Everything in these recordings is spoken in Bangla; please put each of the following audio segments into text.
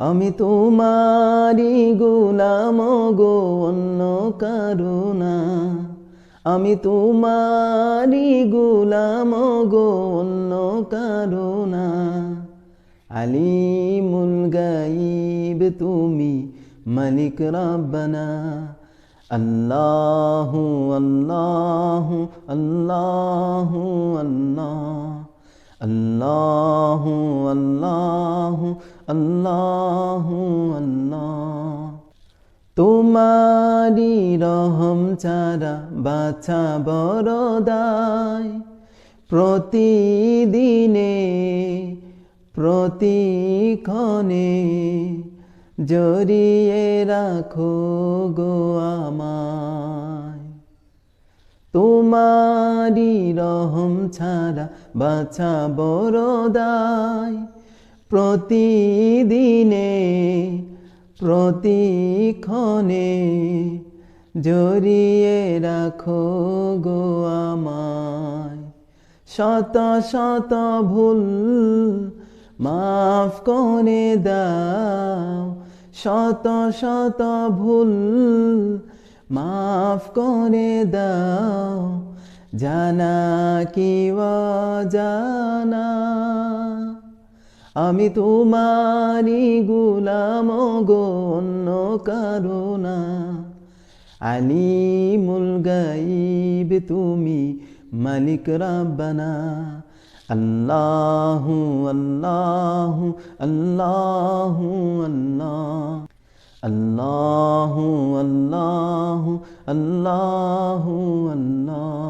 আমি তোমারি গোলাম গো, অন্য কারুণা আমি তোমারি গোলাম গো, অন্য কারুণা আলিমুল গাইব তুমি মালিক রাব্বানা। আল্লাহু আল্লাহু আল্লাহু আল্লাহ। আল্লাহু আল্লাহু আল্লাহু আল্লাহ। তোমারি রহম ছাড়া বাছা বড় দায়। প্রতিদিনে, প্রতিক্ষণে জড়িয়ে রাখো গো তোমারি রহম ছাড়া বাছা বড় দায়। প্রতিদিনে, প্রতিক্ষণে জড়িয়ে রাখো গো আমায়। শত শত ভুল মাফ করে দাও, শত শত ভুল মাফ করে দাও, জানা কি জানা আমি তোমারি গুলাম গো অন্য কারুণা। আলিমুল গাইব তুমি মালিক রাব্বানা। আল্লাহু আল্লাহু আল্লাহু, আল্লাহ। আল্লাহু আল্লাহু, আল্লাহ, আল্লাহু।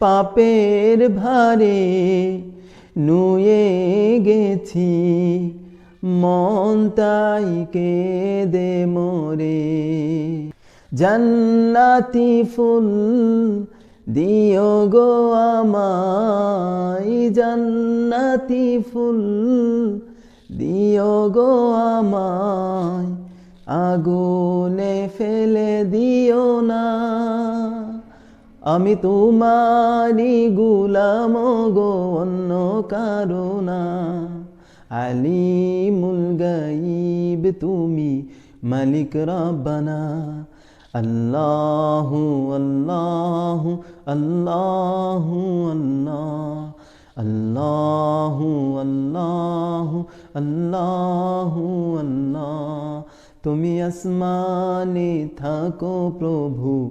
পাপের ভারে নুয়ে গেছি, মন তাই দে মোরে। জান্নাতি ফুল দিও গো আমায়, জান্নাতি ফুল দিও গো আমায়, আগুনে ফেলে দিও না। আমি তোমারি গুলাম গো, অন্য কারুণা। আলিমুল গাইব তুমি মালিক রব্বানা। আল্লাহু আল্লাহু আল্লাহু আল্লাহ। আল্লাহু আল্লাহু আল্লাহু আল্লাহ। তুমি আসমানে থাকো প্রভু।